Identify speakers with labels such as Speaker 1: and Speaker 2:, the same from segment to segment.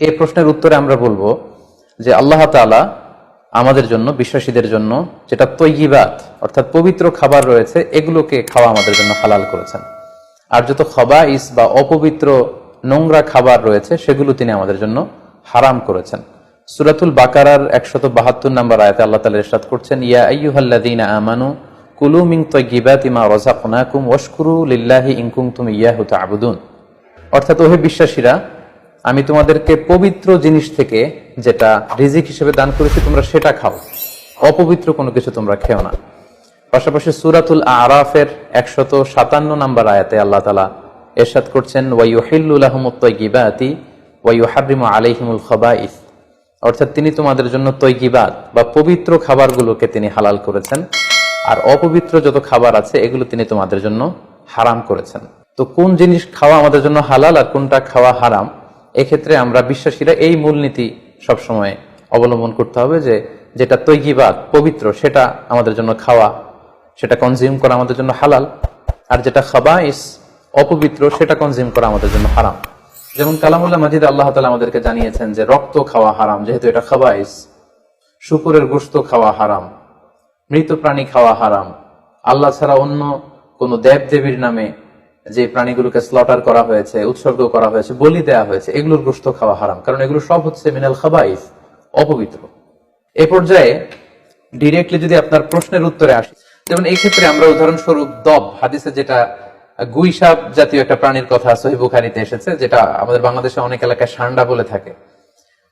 Speaker 1: এই প্রশ্নের উত্তরে আমরা বলব যে আল্লাহ তাআলা আমাদের জন্য, বিশ্বাসীদের জন্য যেটা তৈগিবাত অর্থাৎ পবিত্র খাবার রয়েছে, এগুলোকে খাওয়া আমাদের জন্য হালাল করেছেন। আর যত খবাইস বা অপবিত্র নোংরা খাবার রয়েছে, সেগুলো তিনি আমাদের জন্য হারাম করেছেন। সুরাতুল বাকারার একশত বাহাত্তর নম্বর আয়তে আল্লাহ তালা ইরশাদ করছেন, ইয়া আইয়ুহাল্লাযীনা আমানু কুলু মিন তাইয়্যিবাতি মা রাযাকনাকুম ওয়াশকুরু লিল্লাহি ইন কুনতুম ইয়াহু তা'বুদুন অর্থাৎ ওহে বিশ্বাসীরা আমি তোমাদেরকে পবিত্র জিনিস থেকে যেটা রিজিক হিসেবে দান করেছি, তোমরা সেটা খাও। অপবিত্র কোনো কিছু তোমরা খেও না। পাশাপাশি সুরাতুল আরাফের একশত সাতান্ন নম্বর আয়াতে আল্লাহ তালা এরশাদ করছেন ওয়াইহিল্লাহমুত্তয়িবাতি ওয়াইহারিমু আলাইহিমুল খবাইস। অর্থাৎ তিনি তোমাদের জন্য তৈগিবাত বা পবিত্র খাবারগুলোকে তিনি হালাল করেছেন, আর অপবিত্র যত খাবার আছে, এগুলো তিনি তোমাদের জন্য হারাম করেছেন। তো কোন জিনিস খাওয়া আমাদের জন্য হালাল আর কোনটা খাওয়া হারাম? এক্ষেত্রে আমরা বিশ্বাসীরা এই মূলনীতি সবসময় অবলম্বন করতে হবে যে যেটা তৈগিবাদ পবিত্র, সেটা আমাদের জন্য খাওয়া, সেটা কনজিউম করা আমাদের জন্য হালাল, আর যেটা খাবাইস, অপবিত্র, সেটা কনজিউম করা আমাদের জন্য হারাম। যেমন কালামুল্লাহ মাজিদ আল্লাহ তালা আমাদেরকে জানিয়েছেন যে রক্ত খাওয়া হারাম, যেহেতু এটা খাবাইস, শুকুরের গোস্ত খাওয়া হারাম, মৃত প্রাণী খাওয়া হারাম, আল্লাহ ছাড়া অন্য কোন দেব দেবীর নামে যে প্রাণীগুলোকে স্লটার করা হয়েছে, উৎসর্গ করা হয়েছে, বলি দেয়া হয়েছে, এগুলোর গোস্ত খাওয়া হারাম। কারণ এগুলো সব হচ্ছে মিনাল খাবাইস, অপবিত্র। এ পর্যায়ে ডিরেক্টলি যদি আপনার প্রশ্নের উত্তরে আসি, যেমন এই ক্ষেত্রে আমরা উদাহরণস্বরূপ দব, হাদিসে যেটা গুইসাপ জাতীয় একটা প্রাণীর কথা সহি বুখারিতে এসেছে, যেটা আমাদের বাংলাদেশে অনেক এলাকায় সান্ডা বলে থাকে।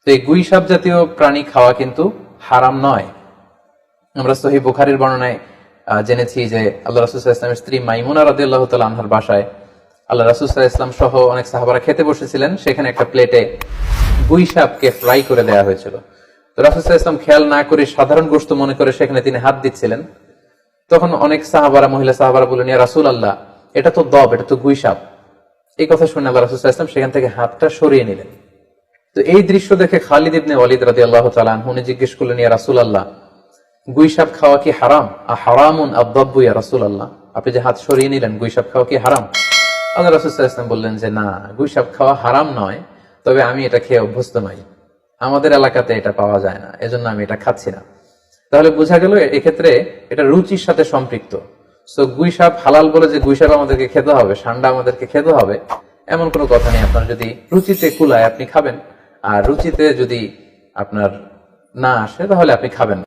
Speaker 1: তো এই গুইসাপ জাতীয় প্রাণী খাওয়া কিন্তু হারাম নয়। আমরা সহি বুখারির বর্ণনায় জেনেছি যে আল্লাহ রাসুল্লাহ ইসলামের স্ত্রী মাইমুনা রাদি আল্লাহ আনহার বাসায় আল্লাহ রাসুল্লাহ ইসলাম সহ অনেক সাহাবারা খেতে বসেছিলেন। সেখানে একটা প্লেটে গুই সাপকে ফ্রাই করে দেওয়া হয়েছিল। তো রাসুল্লাহ ইসলাম খেয়াল না করে সাধারণ গোস্ত মনে করে সেখানে তিনি হাত দিচ্ছিলেন। তখন অনেক সাহাবারা, মহিলা সাহাবারা বললেন, ইয়া রাসুল আল্লাহ এটা তো দব, এটা তো গুই সাপ। এই কথা শুনে আল্লাহ রাসুল্লাহ ইসলাম সেখান থেকে হাতটা সরিয়ে নিলেন। তো এই দৃশ্য দেখে খালিদ ইবনে ওয়ালিদ রাদি আল্লাহ তালান উনি জিজ্ঞেস করলেন, ইয়া রাসুল আল্লাহ গুইসাপ খাওয়া কি হারাম? আ হারামুন আব্বাব্বু ইয়া রাসুল আল্লাহ আপনি যে হাত সরিয়ে নিলেন গুইসাপ খাওয়া কি হারাম? আল্লাহ রাসুল ইসলাম বললেন যে, না গুইসাপ খাওয়া হারাম নয়, তবে আমি এটা খেয়ে অভ্যস্ত নই। আমাদের এলাকাতে এটা পাওয়া যায় না, এজন্য আমি এটা খাচ্ছি না। তাহলে বোঝা গেল এক্ষেত্রে এটা রুচির সাথে সম্পৃক্ত। সো গুইসাপ হালাল বলে যে গুইসাপ আমাদেরকে খেতে হবে সান্ডা আমাদেরকে খেতে হবে, এমন কোনো কথা নেই। আপনার যদি রুচিতে কুলায়, আপনি খাবেন। আর রুচিতে যদি আপনার না আসে, তাহলে আপনি খাবেন।